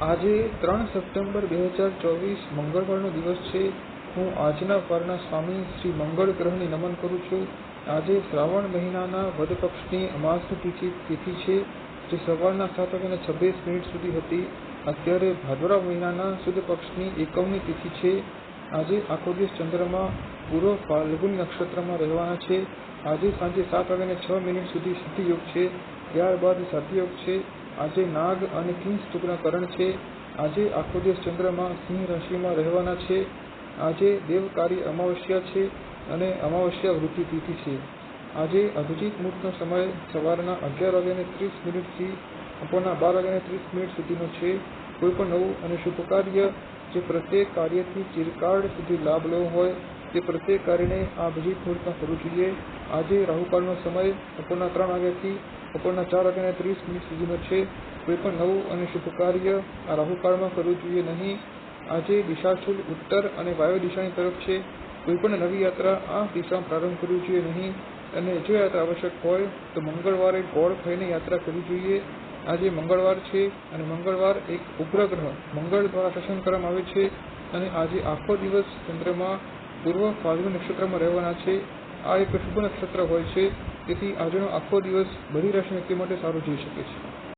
આજે ત્રણ સપ્ટેમ્બર બે હજાર ચોવીસ મંગળવારનો દિવસ છે. હું આજના વારના સ્વામી શ્રી મંગળ ગ્રહને નમન કરું છું. આજે શ્રાવણ મહિનાના વદ પક્ષની અમાસની તિથિ તિથિ છે, જે સવારના સાત વાગ્યાને છવ્વીસ મિનિટ સુધી હતી. અત્યારે ભાદરવા મહિનાના સુદ પક્ષની એકમની તિથિ છે. આજે આખો દિવસ ચંદ્રમાં પૂર્વ ફાલ્ગુન નક્ષત્રમાં રહેવાના છે. આજે સાંજે સાત વાગ્યાને છ મિનિટ સુધી સિદ્ધિયોગ છે. ત્યારબાદ સતયોગ છે. આજે નાગ અને કિંસ ટુકડા કરણ છે. આજે આખો દિવસ ચંદ્રમાં સિંહ રાશિમાં રહેવાના છે. આજે દેવકારી અમાવસ્યા છે અને અમાવસ્યા વૃત્તિ તિથિ છે. આજે અભિજીત મુહૂર્તનો સમય સવારના અગિયાર વાગ્યાને ત્રીસ મિનિટથી બપોરના બાર વાગ્યાને ત્રીસ મિનિટ સુધીનો છે. કોઈ પણ નવું અને શુભ કાર્ય જે પ્રત્યેક કાર્યથી ચિરકાળ સુધી લાભ લેવો હોય તે પ્રત્યેક કાર્યને આ અભિજીત મુહૂર્તમાં કરવું જોઈએ. આજે રાહુકાળનો સમય બપોરના ત્રણ વાગ્યાથી બપોરના ચાર વાગ્યાને ત્રીસ મિનિટ સુધીનો છે. કોઈ પણ નવું અને શુભ કાર્ય આ રાહુકાળમાં કરવું જોઈએ નહીં. આજે દિશાશુલ ઉત્તર અને વાયુ દિશાની તરફ છે. કોઈ પણ નવી યાત્રા આ દિશામાં પ્રારંભ કરવી જોઈએ નહીં. અને જો યાત્રા આવશ્યક હોય તો મંગળવારે ગોળ ખાઈને યાત્રા કરવી જોઈએ. આજે મંગળવાર છે અને મંગળવાર એક ઉપગ્રહ મંગળ દ્વારા શાસન કરવામાં આવે છે. અને આજે આખો દિવસ ચંદ્રમાં પૂર્વ ફાલ્ગુન નક્ષત્રમાં રહેવાના છે. આ એક શુભ નક્ષત્ર હોય છે. તેથી આજનો આખો દિવસ બધી રાશિ વ્યક્તિ માટે સારો જઈ શકે છે.